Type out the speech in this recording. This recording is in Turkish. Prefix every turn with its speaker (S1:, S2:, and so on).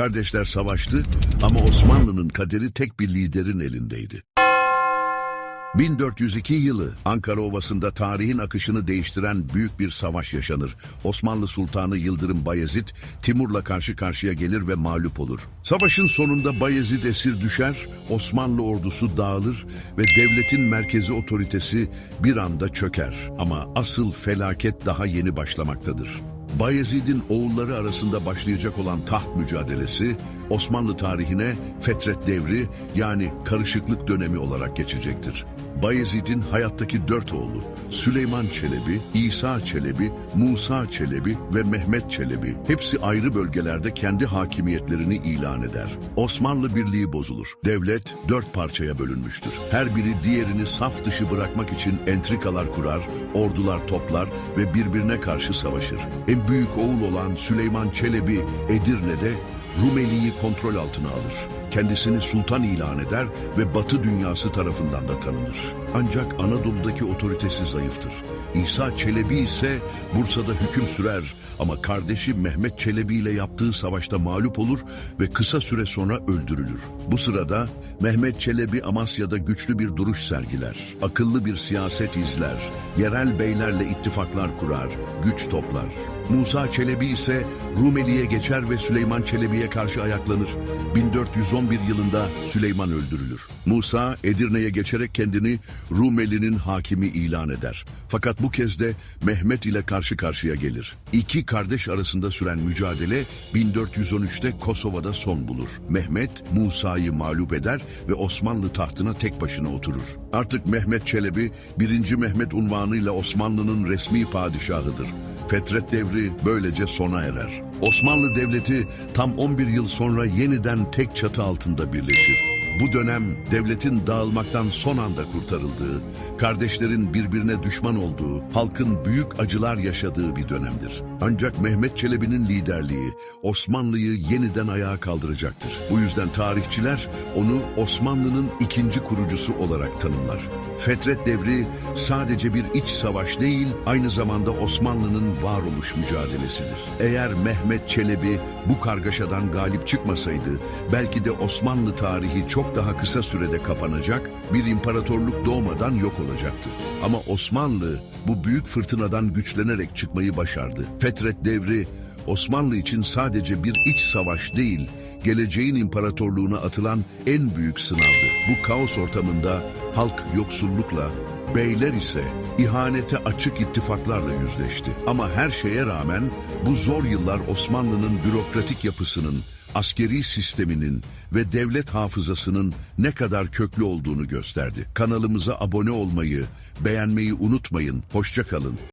S1: Kardeşler savaştı ama Osmanlı'nın kaderi tek bir liderin elindeydi. 1402 yılı Ankara Ovası'nda tarihin akışını değiştiren büyük bir savaş yaşanır. Osmanlı Sultanı Yıldırım Bayezid Timur'la karşı karşıya gelir ve mağlup olur. Savaşın sonunda Bayezid esir düşer, Osmanlı ordusu dağılır ve devletin merkezi otoritesi bir anda çöker. Ama asıl felaket daha yeni başlamaktadır. Bayezid'in oğulları arasında başlayacak olan taht mücadelesi Osmanlı tarihine Fetret Devri yani karışıklık dönemi olarak geçecektir. Bayezid'in hayattaki dört oğlu Süleyman Çelebi, İsa Çelebi, Musa Çelebi ve Mehmet Çelebi hepsi ayrı bölgelerde kendi hakimiyetlerini ilan eder. Osmanlı Birliği bozulur. Devlet dört parçaya bölünmüştür. Her biri diğerini saf dışı bırakmak için entrikalar kurar, ordular toplar ve birbirine karşı savaşır. En büyük oğul olan Süleyman Çelebi Edirne'de Rumeli'yi kontrol altına alır. Kendisini sultan ilan eder ve Batı dünyası tarafından da tanınır. Ancak Anadolu'daki otoritesi zayıftır. İsa Çelebi ise Bursa'da hüküm sürer ama kardeşi Mehmet Çelebi ile yaptığı savaşta mağlup olur ve kısa süre sonra öldürülür. Bu sırada Mehmet Çelebi Amasya'da güçlü bir duruş sergiler, akıllı bir siyaset izler, yerel beylerle ittifaklar kurar, güç toplar. Musa Çelebi ise Rumeli'ye geçer ve Süleyman Çelebi'ye karşı ayaklanır. 1411 yılında Süleyman öldürülür. Musa Edirne'ye geçerek kendini Rumeli'nin hakimi ilan eder. Fakat bu kez de Mehmet ile karşı karşıya gelir. İki kardeş arasında süren mücadele 1413'te Kosova'da son bulur. Mehmet Musa'yı mağlup eder ve Osmanlı tahtına tek başına oturur. Artık Mehmet Çelebi 1. Mehmet unvanıyla Osmanlı'nın resmi padişahıdır. Fetret devri böylece sona erer. Osmanlı Devleti tam 11 yıl sonra yeniden tek çatı altında birleşir. Bu dönem devletin dağılmaktan son anda kurtarıldığı, kardeşlerin birbirine düşman olduğu, halkın büyük acılar yaşadığı bir dönemdir. Ancak Mehmet Çelebi'nin liderliği Osmanlı'yı yeniden ayağa kaldıracaktır. Bu yüzden tarihçiler onu Osmanlı'nın ikinci kurucusu olarak tanımlar. Fetret devri sadece bir iç savaş değil, aynı zamanda Osmanlı'nın varoluş mücadelesidir. Eğer Mehmet Çelebi bu kargaşadan galip çıkmasaydı, belki de Osmanlı tarihi çok daha kısa sürede kapanacak, bir imparatorluk doğmadan yok olacaktı. Ama Osmanlı bu büyük fırtınadan güçlenerek çıkmayı başardı. Fetret devri Osmanlı için sadece bir iç savaş değil, geleceğin imparatorluğuna atılan en büyük sınavdı. Bu kaos ortamında halk yoksullukla, beyler ise ihanete açık ittifaklarla yüzleşti. Ama her şeye rağmen bu zor yıllar Osmanlı'nın bürokratik yapısının, askeri sisteminin ve devlet hafızasının ne kadar köklü olduğunu gösterdi. Kanalımıza abone olmayı, beğenmeyi unutmayın. Hoşça kalın.